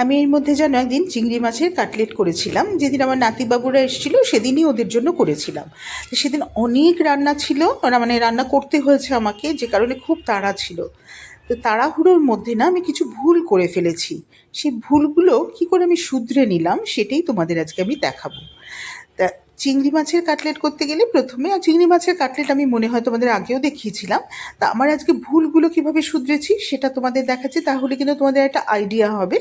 আমি এর মধ্যে যেন একদিন চিংড়ি মাছের কাটলেট করেছিলাম, যেদিন আমার নাতিবাবুরা এসেছিল সেদিনই ওদের জন্য করেছিলাম। সেদিন অনেক রান্না ছিল মানে রান্না করতে হয়েছে আমাকে, যে কারণে খুব তাড়া ছিল। তো তাড়াহুড়োর মধ্যে না আমি কিছু ভুল করে ফেলেছি। সেই ভুলগুলো কি করে আমি শুধরে নিলাম, সেটাই তোমাদের আজকে আমি দেখাবো। তা চিংড়ি মাছের কাটলেট করতে গেলে প্রথমে চিংড়ি মাছের কাটলেট আমি মনে হয় তোমাদের আগেও দেখিয়েছিলাম। তা আমার আজকে ভুলগুলো কীভাবে শুধরেছি সেটা তোমাদের দেখাচ্ছি, তাহলে কিন্তু তোমাদের একটা আইডিয়া হবে।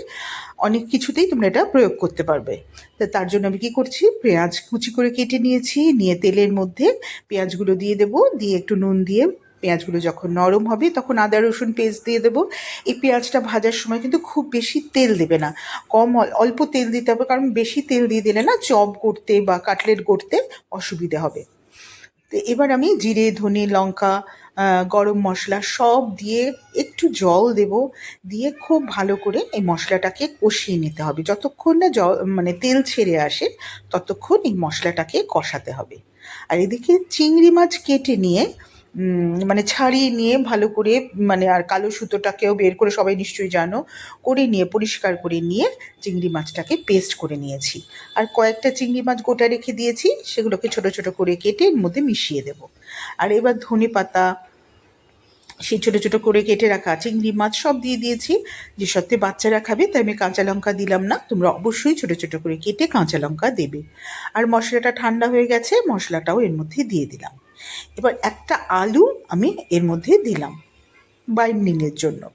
অনেক কিছুতেই তোমরা এটা প্রয়োগ করতে পারবে। তা তার জন্য আমি কী করছি, পেঁয়াজ কুচি করে কেটে নিয়েছি, নিয়ে তেলের মধ্যে পেঁয়াজগুলো দিয়ে দেবো, দিয়ে একটু নুন দিয়ে পেঁয়াজগুলো যখন নরম হবে, তখন আদা, রসুন পেস্ট দিয়ে দেবো। এই পেঁয়াজটা ভাজার সময় কিন্তু খুব বেশি তেল দেবে না। কম অল্প তেল দিতে হবে, কারণ বেশি তেল দিয়ে দিলে না চপ করতে বা কাটলেট করতে অসুবিধে হবে। তো এবার আমি জিরে, ধনে, লঙ্কা গরম মশলা সব দিয়ে একটু জল দেব। দিয়ে খুব ভালো করে এই মশলাটাকে কষিয়ে নিতে হবে। যতক্ষণ না জল মানে তেল ছেড়ে আসে, ততক্ষণ এই মশলাটাকে কষাতে হবে। আর এদিকে চিংড়ি মাছ কেটে নিয়ে মানে ছাড়িয়ে নিয়ে ভালো করে মানে আর কালো সুতোটাকেও বের করে সবাই নিশ্চয়ই জানো, করে নিয়ে, পরিষ্কার করে নিয়ে চিংড়ি মাছটাকে পেস্ট করে নিয়েছি। আর কয়েকটা চিংড়ি মাছ গোটা রেখে দিয়েছি, সেগুলোকে ছোট ছোট করে কেটে এর মধ্যে মিশিয়ে দেব। আর এবার ধনে পাতা, সেই ছোটো ছোটো করে কেটে রাখা চিংড়ি মাছ সব দিয়ে দিয়েছি। যে সত্যি বাচ্চারা খাবে, তাই আমি কাঁচা লঙ্কা দিলাম না, তোমরা অবশ্যই ছোটো ছোটো করে কেটে কাঁচা লঙ্কা দেবে। আর মশলাটা ঠান্ডা হয়ে গেছে, মশলাটাও এর মধ্যে দিয়ে দিলাম। এবার একটা আলু আমি এর মধ্যে দিলাম বাইন্ডিংয়ের জন্য।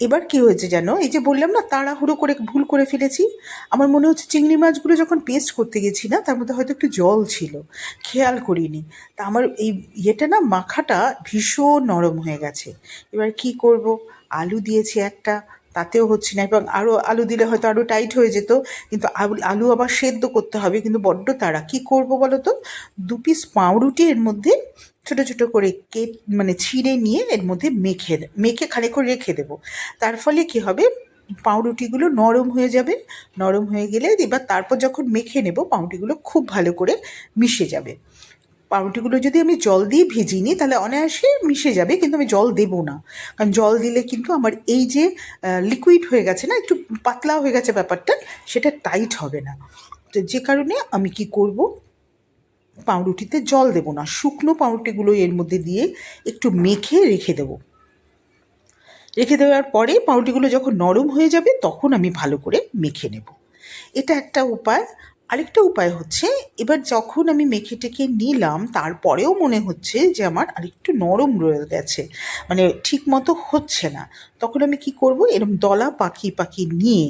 এবার কি হয়েছে জানো? এই যে বললাম না, তাড়াহুড়ো করে ভুল করে ফেলেছি। আমার মনে হচ্ছে চিংড়ি মাছগুলো যখন পেস্ট করতে গেছি না, তার মধ্যে হয়তো একটু জল ছিল। খেয়াল করিনি। তা আমার এই ইয়েটা না, মাখাটা ভীষণ নরম হয়ে গেছে। এবার কি করব? আলু দিয়েছি একটা তাতেও হচ্ছে না এবং আরও আলু দিলে হয়তো আরও টাইট হয়ে যেত, কিন্তু আলু আবার সেদ্ধ করতে হবে, কিন্তু বড্ড তারা কী করব বলো তো দু পিস পাউরুটি এর মধ্যে ছোট ছোট করে কেট মানে ছিঁড়ে নিয়ে এর মধ্যে মেখে মেখে খানিকক্ষণ রেখে দেবো। তার ফলে কি হবে? পাউরুটিগুলো নরম হয়ে যাবে। নরম হয়ে গেলে এবার তারপর যখন মেখে নেব, পাউরুটিগুলো খুব ভালো করে মিশে যাবে। পাউরুটিগুলো যদি আমি জল দিয়ে ভেজি নিই, তাহলে অনায়াসে মিশে যাবে, কিন্তু আমি জল দেবো না। কারণ জল দিলে কিন্তু আমার এই যে লিকুইড হয়ে গেছে না, একটু পাতলা হয়ে গেছে ব্যাপারটা, সেটা টাইট হবে না। তো যে কারণে আমি কি করব? পাউরুটিতে জল দেবো না, শুকনো পাউরুটিগুলো এর মধ্যে দিয়ে একটু মেখে রেখে দেবো। রেখে দেওয়ার পরে পাউরুটিগুলো যখন নরম হয়ে যাবে, তখন আমি ভালো করে মেখে নেব। এটা একটা উপায়। আরেকটা উপায় হচ্ছে, এবার যখন আমি মেখে টেকে নিলাম, তারপরেও মনে হচ্ছে যে আমার আরেকটু নরম রয়ে গেছে মানে ঠিক মতো হচ্ছে না। তখন আমি কি করব এরকম দলা পাখি পাখি নিয়ে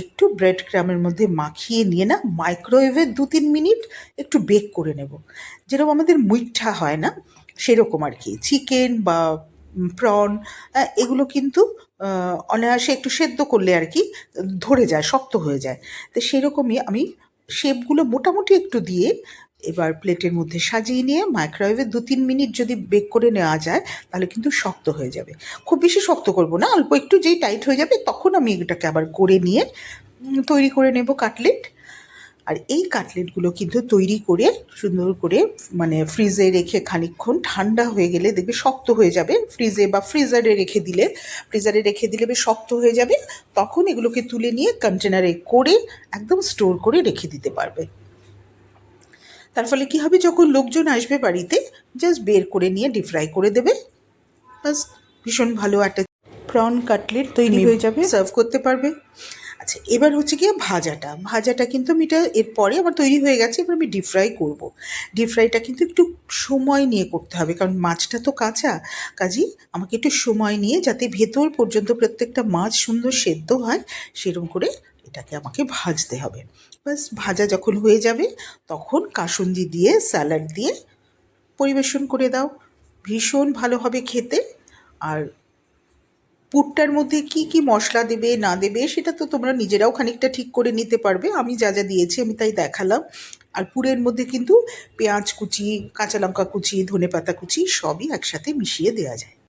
একটু ব্রেড ক্রামের মধ্যে মাখিয়ে নিয়ে না মাইক্রোওয়েভে দু তিন মিনিট একটু বেক করে নেব। যেরকম আমাদের মুইঠা হয় না, সেরকম আর কি। চিকেন বা প্রন এগুলো কিন্তু অনায়াসে একটু সেদ্ধ করলে আর কি ধরে যায়, শক্ত হয়ে যায়। তো সেরকমই আমি শেপগুলো মোটামুটি একটু দিয়ে এবার প্লেটের মধ্যে সাজিয়ে নিয়ে মাইক্রোওয়েভে দু তিন মিনিট যদি বেক করে নেওয়া যায়, তাহলে কিন্তু শক্ত হয়ে যাবে। খুব বেশি শক্ত করব না, অল্প একটু যেই টাইট হয়ে যাবে, তখন আমি এটাকে আবার করে নিয়ে তৈরি করে নেব কাটলেট আর এই কাটলেটগুলো কিন্তু তৈরি করে সুন্দর করে মানে ফ্রিজে রেখে খানিকক্ষণ ঠান্ডা হয়ে গেলে দেখবে শক্ত হয়ে যাবে। ফ্রিজে বা ফ্রিজারে রেখে দিলে ফ্রিজারে রেখে দিলে বেশ শক্ত হয়ে যাবে। তখন এগুলোকে তুলে নিয়ে কন্টেনারে করে একদম স্টোর করে রেখে দিতে পারবে। তার ফলে কী হবে? যখন লোকজন আসবে বাড়িতে জাস্ট বের করে নিয়ে ডিপ ফ্রাই করে দেবে। বাস ভীষণ ভালো একটা প্রন কাটলেট তৈরি হয়ে যাবে। সার্ভ করতে পারবে। আচ্ছা এবার হচ্ছে গিয়ে ভাজাটা। ভাজাটা কিন্তু আমি এটা এরপরে আমার তৈরি হয়ে গেছে, এবার আমি ডিপ ফ্রাই করব। ডিপ ফ্রাইটা কিন্তু একটু সময় নিয়ে করতে হবে, কারণ মাছটা তো কাঁচা। কাজেই আমাকে একটু সময় নিয়ে যাতে ভেতর পর্যন্ত প্রত্যেকটা মাছ সুন্দর সেদ্ধ হয়, সেরকম করে এটাকে আমাকে ভাজতে হবে। ব্যাস, ভাজা যখন হয়ে যাবে, তখন কাসুন্দি দিয়ে, স্যালাড দিয়ে পরিবেশন করে দাও। ভীষণ ভালো হবে খেতে। আর পুরটার মধ্যে কি কি মশলা দেবে, না দেবে, সেটা তো তোমরা নিজেরাও খানিকটা ঠিক করে নিতে পারবে। আমি যা যা দিয়েছি আমি তাই দেখালাম। আর পুরের মধ্যে কিন্তু পেঁয়াজ কুচি, কাঁচা লঙ্কা কুচি ধনে পাতা কুচি সবই একসাথে মিশিয়ে দেওয়া যায়।